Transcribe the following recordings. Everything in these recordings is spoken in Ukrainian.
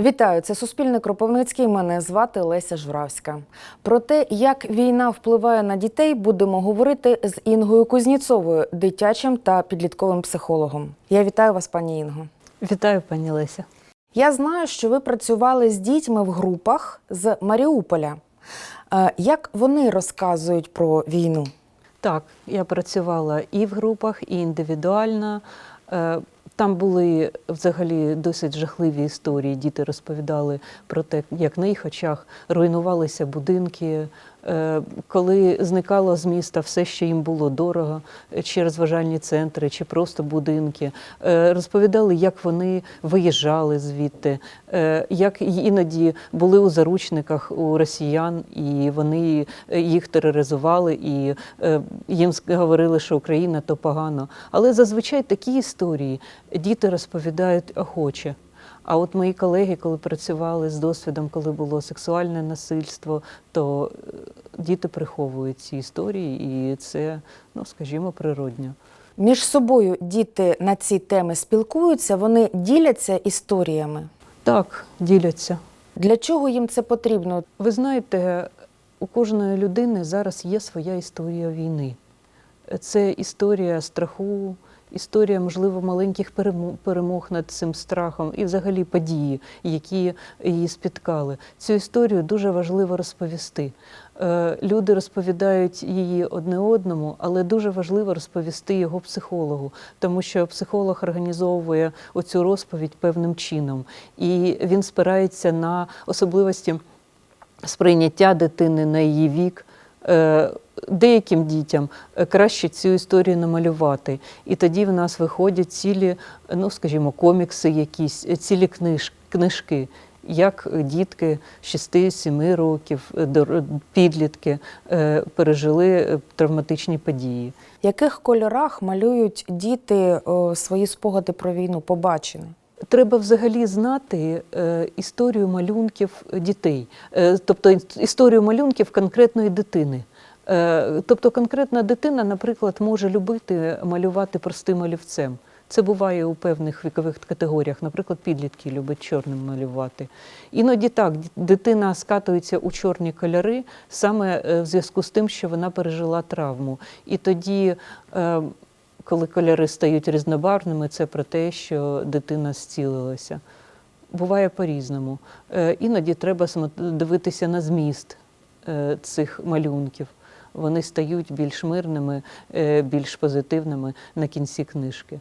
Вітаю, це Суспільне Кропивницький. Мене звати Леся Жвравська. Про те, як війна впливає на дітей, будемо говорити з Інгою Кузніцовою, дитячим та підлітковим психологом. Я вітаю вас, пані Інго. Вітаю, пані Леся. Я знаю, що ви працювали з дітьми в групах з Маріуполя. Е, Як вони розказують про війну? Так, я працювала і в групах, і індивідуально. Там були взагалі досить жахливі історії. Діти розповідали про те, як на їх очах руйнувалися будинки, коли зникало з міста все, що їм було дорого, е, чи розважальні центри, чи просто будинки. Е, Розповідали, як вони виїжджали звідти, е, як іноді були у заручниках у росіян, і вони е, їх тероризували, і е, їм говорили, що Україна то погано. Але зазвичай такі історії діти розповідають охоче. А от мої колеги, коли працювали з досвідом, коли було сексуальне насильство, то е, діти приховують ці історії, і це, ну скажімо, природньо. Між собою діти на ці теми спілкуються, вони діляться історіями. Так, діляться. Для чого їм це потрібно? Ви знаєте, у кожної людини зараз є своя історія війни. Це історія страху, історія, можливо, маленьких перемог над цим страхом і взагалі події, які її спіткали. Цю історію дуже важливо розповісти. Е, Люди розповідають її одне одному, але дуже важливо розповісти його психологу, тому що психолог організовує оцю розповідь певним чином, і він спирається на особливості сприйняття дитини на її вік. Е, Деяким дітям е, краще цю історію намалювати. І тоді в нас виходять цілі, ну скажімо, комікси, якісь, е, цілі книж, книжки, як дітки 6-7 років, підлітки пережили травматичні події. В яких кольорах малюють діти свої спогади про війну, побачене? Треба взагалі знати е, історію малюнків дітей, е, тобто історію малюнків конкретної дитини. Е, тобто конкретна дитина, наприклад, може любити малювати простим олівцем. Це буває у певних вікових категоріях. Наприклад, підлітки люблять чорним малювати. Іноді так, дитина скатується у чорні кольори саме в зв'язку з тим, що вона пережила травму. І тоді, коли кольори стають різнобарвними, це про те, що дитина зцілилася. Буває по-різному. Е, Іноді треба дивитися на зміст е, цих малюнків. Вони стають більш мирними, е, більш позитивними на кінці книжки.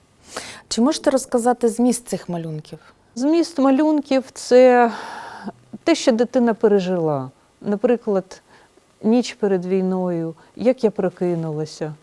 Чи можете розказати зміст цих малюнків? Зміст малюнків це те, що дитина пережила. Наприклад, ніч перед війною, як я прокинулася,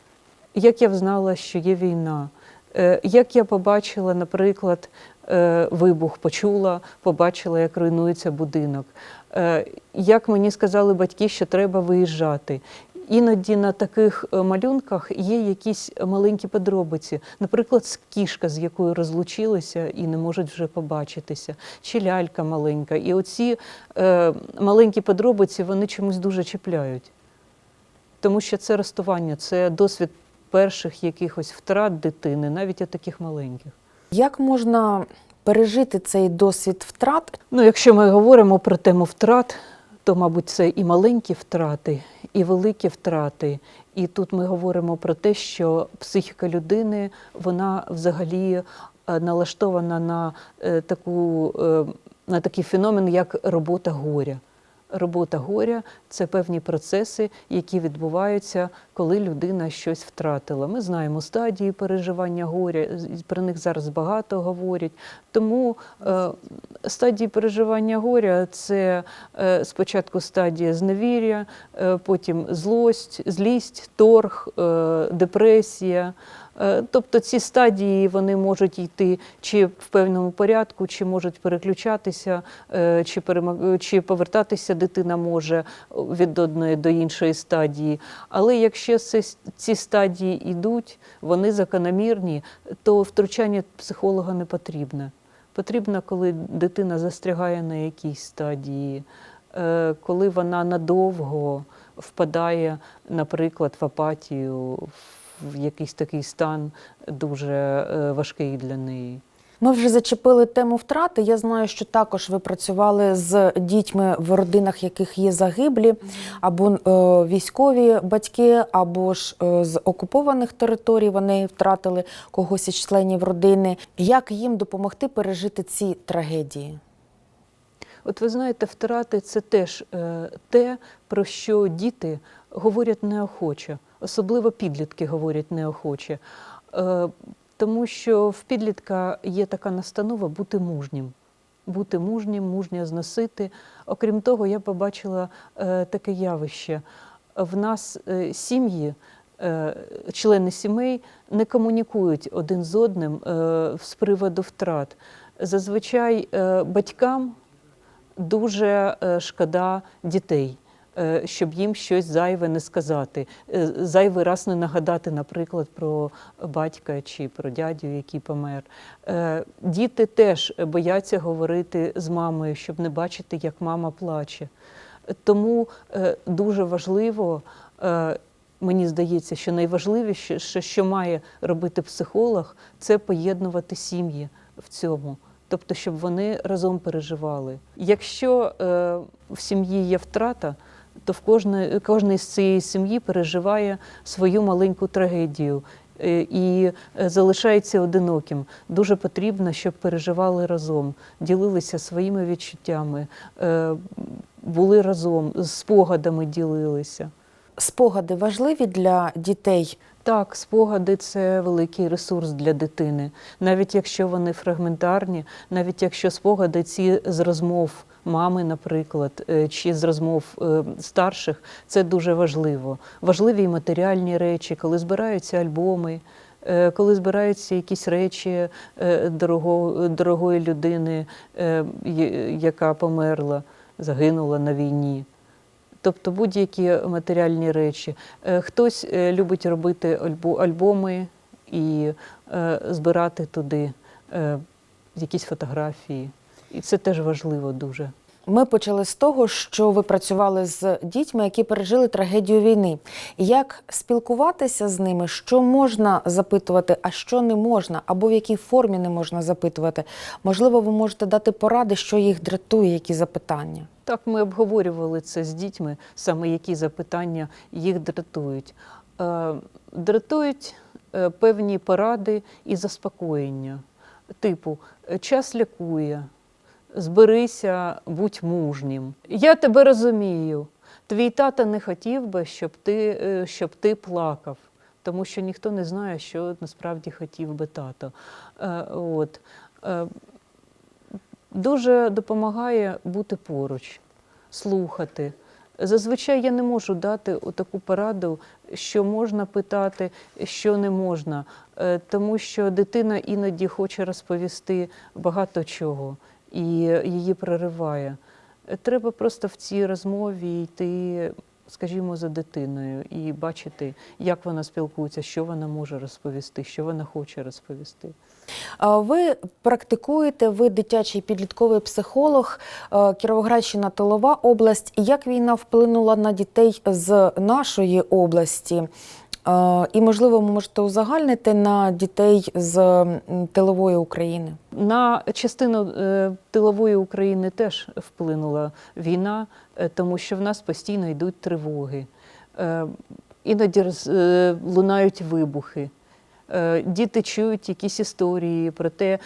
як я взнала, що є війна, е, як я побачила, наприклад, е, вибух, почула, побачила, як руйнується будинок, е, як мені сказали батьки, що треба виїжджати. Іноді на таких малюнках є якісь маленькі подробиці, наприклад, кішка, з якою розлучилися і не можуть вже побачитися, чи лялька маленька. І оці е, маленькі подробиці вони чомусь дуже чіпляють. Тому що це розставання, це досвід перших якихось втрат дитини, навіть от таких маленьких. Як можна пережити цей досвід втрат? Ну, якщо ми говоримо про тему втрат, то, мабуть, це і маленькі втрати, і великі втрати. І тут ми говоримо про те, що психіка людини вона взагалі е, налаштована на е, таку е, на такий феномен, як робота горя. Робота горя це певні процеси, які відбуваються, коли людина щось втратила. Ми знаємо стадії переживання горя, про них зараз багато говорять. Тому е, стадії переживання горя це е, спочатку стадія зневір'я, е, потім злость, злість, торг, е, депресія. Е, Тобто ці стадії вони можуть йти чи в певному порядку, чи можуть переключатися, е, чи, перемаг- чи повертатися дитина може від одної до іншої стадії. Але якщо ці стадії йдуть, вони закономірні, то втручання психолога не потрібне. Потрібно, коли дитина застрягає на якійсь стадії, е, коли вона надовго впадає, наприклад, в апатію, якийсь такий стан дуже е, важкий для неї. Ми вже зачепили тему втрати. Я знаю, що також ви працювали з дітьми, в родинах яких є загиблі, або е, військові батьки, або ж е, з окупованих територій вони втратили когось із членів родини. Як їм допомогти пережити ці трагедії? От ви знаєте, втрати це теж е, те, про що діти говорять неохоче, особливо підлітки говорять неохоче. Е, тому що в підлітка є така настанова бути мужнім. Бути мужнім, мужньо зносити. Окрім того, я побачила е, таке явище. В нас е, сім'ї, члени сімей не комунікують один з одним з приводу втрат. Зазвичай батькам дуже шкода дітей, щоб їм щось зайве не сказати, е, зайвий раз не нагадати, наприклад, про батька чи про дядю, який помер. Е, Діти теж бояться говорити з мамою, щоб не бачити, як мама плаче. Тому е, дуже важливо. е, Мені здається, що найважливіше, що має робити психолог, це поєднувати сім'ї в цьому. Тобто, щоб вони разом переживали. Якщо е, в сім'ї є втрата, то в кожної, кожний з цієї сім'ї переживає свою маленьку трагедію е, і е, залишається одиноким. Дуже потрібно, щоб переживали разом, ділилися своїми відчуттями, е, були разом, спогадами ділилися. Спогади важливі для дітей. Так, спогади це великий ресурс для дитини, навіть якщо вони фрагментарні, навіть якщо спогади ці з розмов мами, наприклад, е, чи з розмов е, старших, це дуже важливо. Важливі й матеріальні речі, коли збираються альбоми. е, Коли збираються якісь речі дорого, дорогої людини, яка померла, загинула на війні. Тобто будь-які матеріальні речі. Хтось любить робити альбо- альбоми і збирати туди якісь фотографії. І це теж важливо дуже. Ми почали з того, що ви працювали з дітьми, які пережили трагедію війни. Як спілкуватися з ними, що можна запитувати, а що не можна, або в якій формі не можна запитувати? Можливо, ви можете дати поради, що їх дратує, які запитання. Так, ми обговорювали це з дітьми, саме які запитання їх дратують. Е, Дратують е, певні поради і заспокоєння. Типу, е, час лікує, зберися, будь мужнім. Я тебе розумію. Твій тато не хотів би, щоб ти, е, щоб ти плакав, тому що ніхто не знає, що насправді хотів би тато. Е, От. Е, дуже допомагає бути поруч, слухати. Зазвичай я не можу дати таку пораду, що можна питати, що не можна, Е, тому що дитина іноді хоче розповісти багато чого і її прориває. Треба просто в цій розмові йти, скажімо, за дитиною і бачити, як вона спілкується, що вона може розповісти, що вона хоче розповісти. Ви практикуєте, ви дитячий підлітковий психолог, е, Кіровоградщина, Тилова область. Як війна вплинула на дітей з нашої області? І, можливо, ви можете узагальнити на дітей з тилової України. На частину е, тилової України теж вплинула війна, е, тому що в нас постійно йдуть тривоги, Е, іноді лунають вибухи. Діти чують якісь історії про те,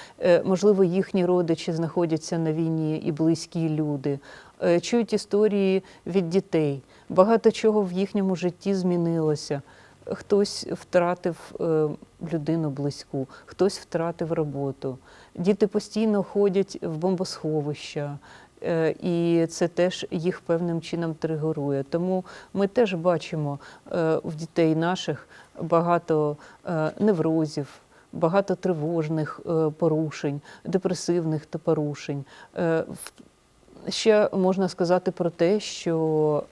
можливо, їхні родичі знаходяться на війні і близькі люди. Чують історії від дітей. Багато чого в їхньому житті змінилося. Хтось втратив е, людину близьку, хтось втратив роботу. Діти постійно ходять в бомбосховища, е, і це теж їх певним чином тригерує. Тому ми теж бачимо е, в дітей наших багато неврозів. Багато тривожних порушень, депресивних та порушень. Ще можна сказати про те, що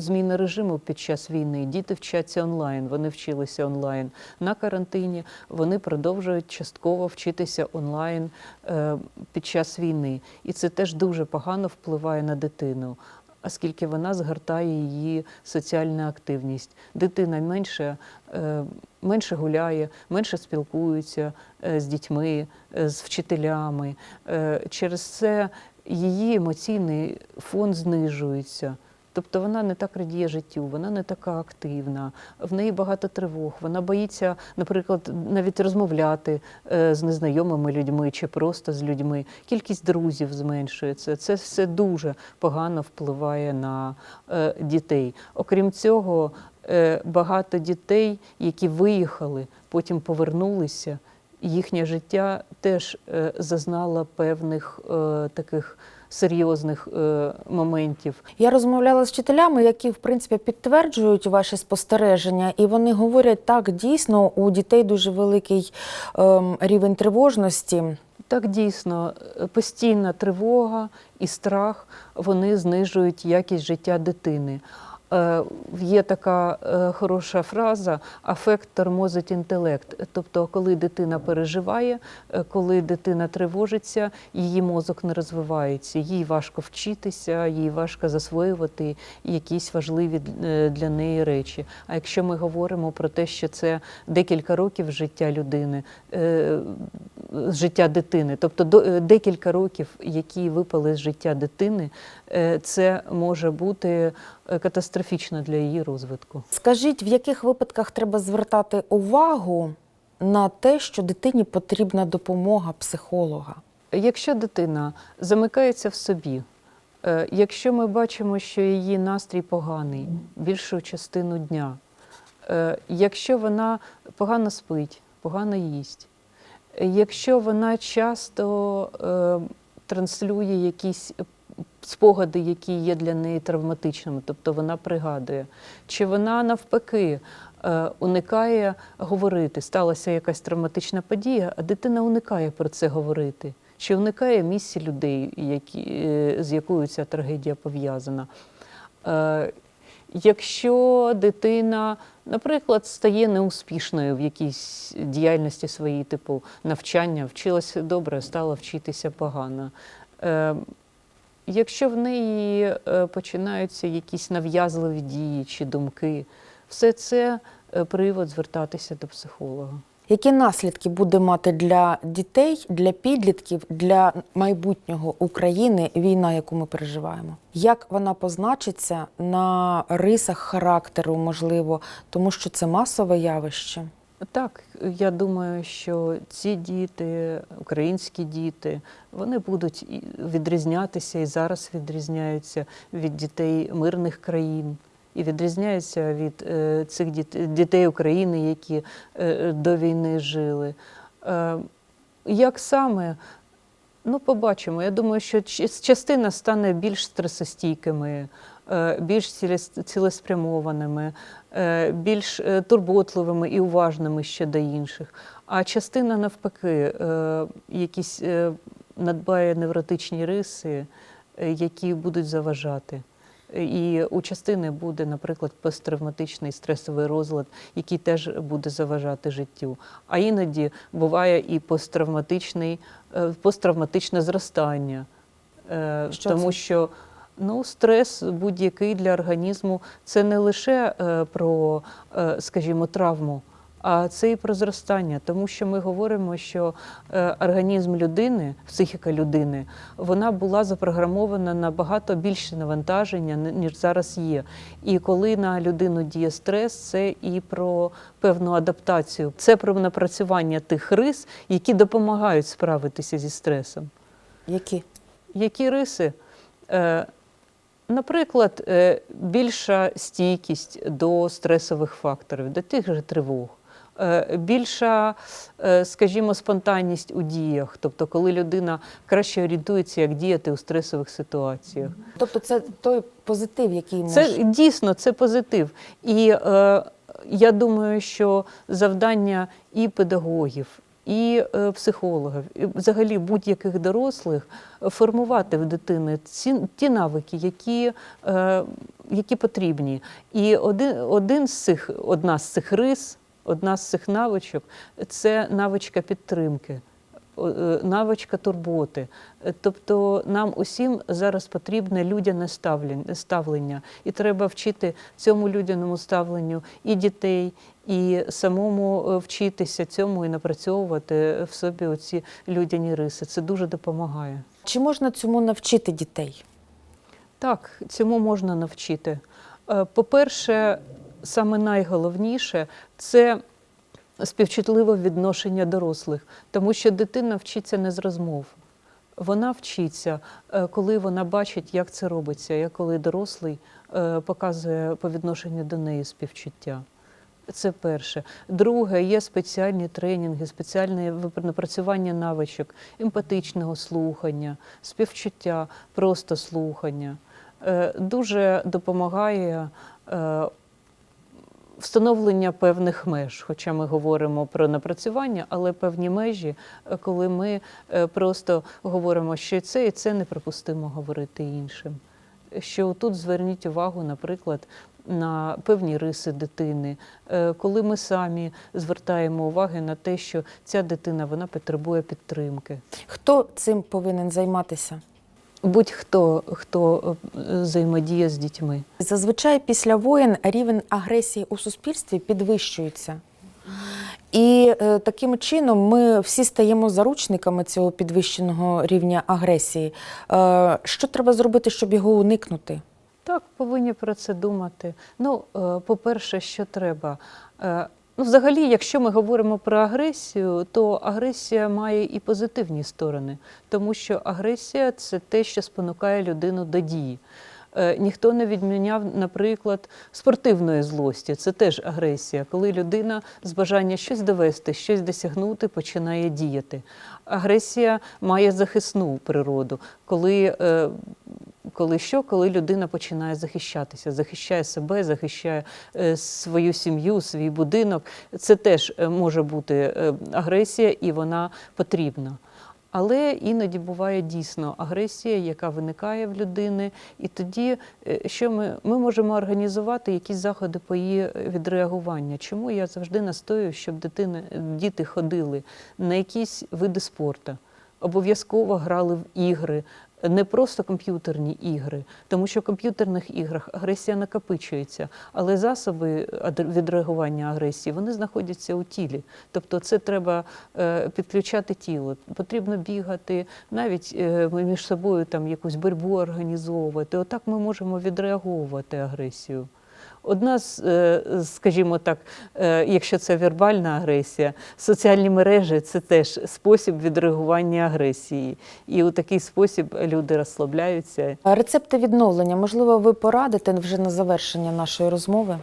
зміна режиму під час війни. Діти вчаться онлайн, вони вчилися онлайн на карантині. Вони продовжують частково вчитися онлайн е, під час війни. І це теж дуже погано впливає на дитину. оскільки вона згортає її соціальна активність. Дитина менше, е, менше гуляє, менше спілкується е, з дітьми, з вчителями. Через це її емоційний фон знижується. Тобто вона не так радіє життю, вона не така активна, в неї багато тривог. Вона боїться, наприклад, навіть розмовляти е, з незнайомими людьми чи просто з людьми. Кількість друзів зменшується. Це все дуже погано впливає на е, дітей. Окрім цього, е, багато дітей, які виїхали, потім повернулися. Їхнє життя теж е, зазнало певних е, таких серйозних е, моментів. Я розмовляла з вчителями, які в принципі підтверджують ваші спостереження, і вони говорять, так дійсно у дітей дуже великий ем, рівень тривожності. Так дійсно, е, постійна тривога і страх вони знижують якість життя дитини. Е, Є така е, хороша фраза афект тормозить інтелект. Тобто, коли дитина переживає, е, коли дитина тривожиться, її мозок не розвивається, їй важко вчитися, їй важко засвоювати якісь важливі для неї речі. А якщо ми говоримо про те, що це декілька років життя людини, з життя дитини, тобто е, декілька років, які випали з життя дитини, е, це може бути е, катастрофічно для її розвитку. Скажіть, в яких випадках треба звертати увагу на те, що дитині потрібна допомога психолога? Якщо дитина замикається в собі, якщо ми бачимо, що її настрій поганий більшу частину дня, якщо вона погано спить, погано їсть, якщо вона часто е, транслює якісь спогади, які є для неї травматичними, тобто вона пригадує, чи вона навпаки е, уникає говорити, сталася якась травматична подія, а дитина уникає про це говорити, чи уникає місці людей, які, е, з якою ця трагедія пов'язана. Е, Якщо дитина, наприклад, стає неуспішною в якійсь діяльності своїй, типу навчання, вчилася добре, стала вчитися погано. Е, Якщо в неї е, починаються якісь нав'язливі дії чи думки, все це е, привод звертатися до психолога. Які наслідки буде мати для дітей, для підлітків, для майбутнього України війна, яку ми переживаємо? Як вона позначиться на рисах характеру, можливо, тому що це масове явище? Так, я думаю, що ці діти, українські діти, вони будуть відрізнятися і зараз відрізняються від дітей мирних країн. І відрізняються від е, цих діт- дітей України, які е, до війни жили. Е, як саме? Ну, побачимо. Я думаю, що частина стане більш стресостійкими, більш цілеспрямованими, більш турботливими і уважними ще до інших. А частина, навпаки, якісь надбає невротичні риси, які будуть заважати. І у частини буде, наприклад, посттравматичний стресовий розлад, який теж буде заважати життю. А іноді буває і посттравматичний, е, посттравматичне зростання, Е, Що тому це? що ну, стрес будь-який для організму це не лише е, про, е, скажімо, травму. А це і про зростання, тому що ми говоримо, що е, організм людини, психіка людини, вона була запрограмована на багато більше навантаження, ніж зараз є. І коли на людину діє стрес, це і про певну адаптацію, це про напрацювання тих рис, які допомагають справитися зі стресом. Які? Які риси? Е, Наприклад, е, більша стійкість до стресових факторів, до тих же тривог, більша, е, скажімо, спонтанність у діях, тобто коли людина краще орієнтується, як діяти у стресових ситуаціях. Тобто, це той позитив, який може Це дійсно це позитив. І е, я думаю, що завдання і педагогів, і е, психологів, і взагалі будь-яких дорослих е, формувати в дитини ці, ті навики, які, е, які потрібні. І один, один з цих, одна з цих рис, одна з цих навичок це навичка підтримки. е, навичка турботи. Е, Тобто нам усім зараз потрібне людяне ставлення, і треба вчити цьому людяному ставленню і дітей, і самому е, вчитися цьому і напрацьовувати в собі оці людяні риси. Це дуже допомагає. Чи можна цьому навчити дітей? Так, цьому можна навчити. По-перше, саме найголовніше це співчутливе відношення дорослих, тому що дитина вчиться не з розмов. Вона вчиться, е, коли вона бачить, як це робиться, як коли дорослий е, показує по відношенню до неї співчуття. Це перше. Друге, є спеціальні тренінги, спеціальне напрацювання навичок, емпатичного слухання, співчуття, просто слухання. Е, Дуже допомагає встановлення певних меж. Хоча ми говоримо про напрацювання, але певні межі, е, коли ми е, просто говоримо, що це і це неприпустимо говорити іншим. Що тут зверніть увагу, наприклад, на певні риси дитини, Е, коли ми самі звертаємо уваги на те, що ця дитина вона потребує підтримки. Хто цим повинен займатися? Будь-хто хто е, взаємодіє з дітьми. Зазвичай після воєн рівень агресії у суспільстві підвищується. І е, таким чином ми всі стаємо заручниками цього підвищеного рівня агресії. Е, що треба зробити, щоб його уникнути? Так, повинні про це думати. Ну, е, по-перше, що треба. Ну, взагалі, якщо ми говоримо про агресію, то агресія має і позитивні сторони, тому що агресія це те, що спонукає людину до дії. Е, Ніхто не відміняв, наприклад, спортивної злості. Це теж агресія, коли людина з бажання щось довести, щось досягнути, починає діяти. Агресія має захисну природу, коли е, коли що, коли людина починає захищатися, захищає себе, захищає е, свою сім'ю, свій будинок. Це теж е, може бути е, агресія, і вона потрібна. Але іноді буває дійсно агресія, яка виникає в людини, і тоді що ми, ми можемо організувати якісь заходи по її відреагування. Чому я завжди настоюю, щоб дитини, діти ходили на якісь види спорту, обов'язково грали в ігри, не просто комп'ютерні ігри, тому що в комп'ютерних іграх агресія накопичується, але засоби відреагування агресії вони знаходяться у тілі. Тобто це треба е, підключати тіло. Потрібно бігати, навіть е, між собою там якусь боротьбу організовувати. Отак ми можемо відреагувати агресію. Одна з, е, скажімо так, е, якщо це вербальна агресія, соціальні мережі це теж спосіб відреагування агресії. І у такий спосіб люди розслабляються. Рецепти відновлення, можливо, ви порадите вже на завершення нашої розмови?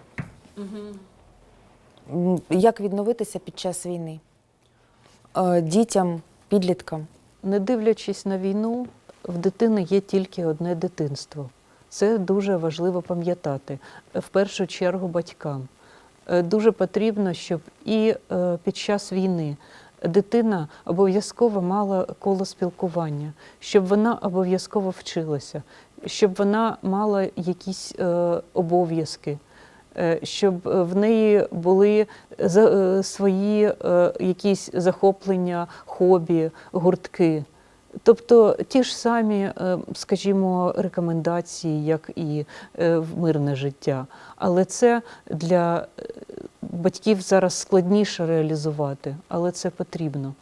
М, Як відновитися під час війни? Е, Дітям, підліткам. Не дивлячись на війну, в дитини є тільки одне дитинство. Це дуже важливо пам'ятати. В першу чергу батькам. Е, Дуже потрібно, щоб і е, під час війни дитина обов'язково мала коло спілкування, щоб вона обов'язково вчилася, щоб вона мала якісь е, обов'язки, е, щоб е, в неї були е, свої е, якісь захоплення, хобі, гуртки. Тобто ті ж самі, е, скажімо, рекомендації, як і е, в мирне життя. Але це для е, батьків зараз складніше реалізувати, але це потрібно.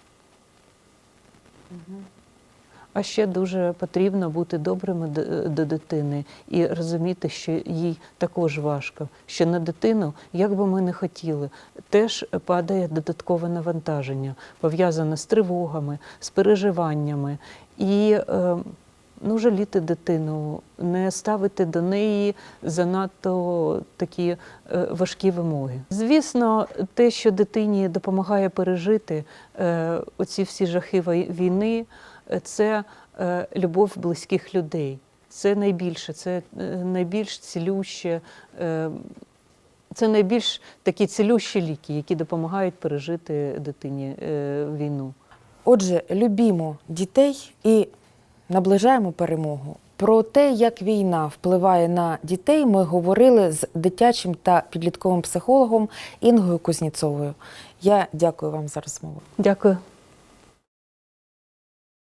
А ще дуже потрібно бути добрими до- дитини і розуміти, що їй також важко, що на дитину, як би ми не хотіли, теж падає додаткове навантаження, пов'язане з тривогами, з переживаннями. І е, ну, жаліти дитину, не ставити до неї занадто такі е, важкі вимоги. Звісно, те, що дитині допомагає пережити е, оці всі жахи війни, це е, любов близьких людей. Це найбільше, це е, найбільш цілюще. Це найбільш такі цілющі ліки, які допомагають пережити дитині е, війну. Отже, любімо дітей і наближаємо перемогу. Про те, як війна впливає на дітей, ми говорили з дитячим та підлітковим психологом Інгою Кузніцовою. Я дякую вам за розмову. Дякую.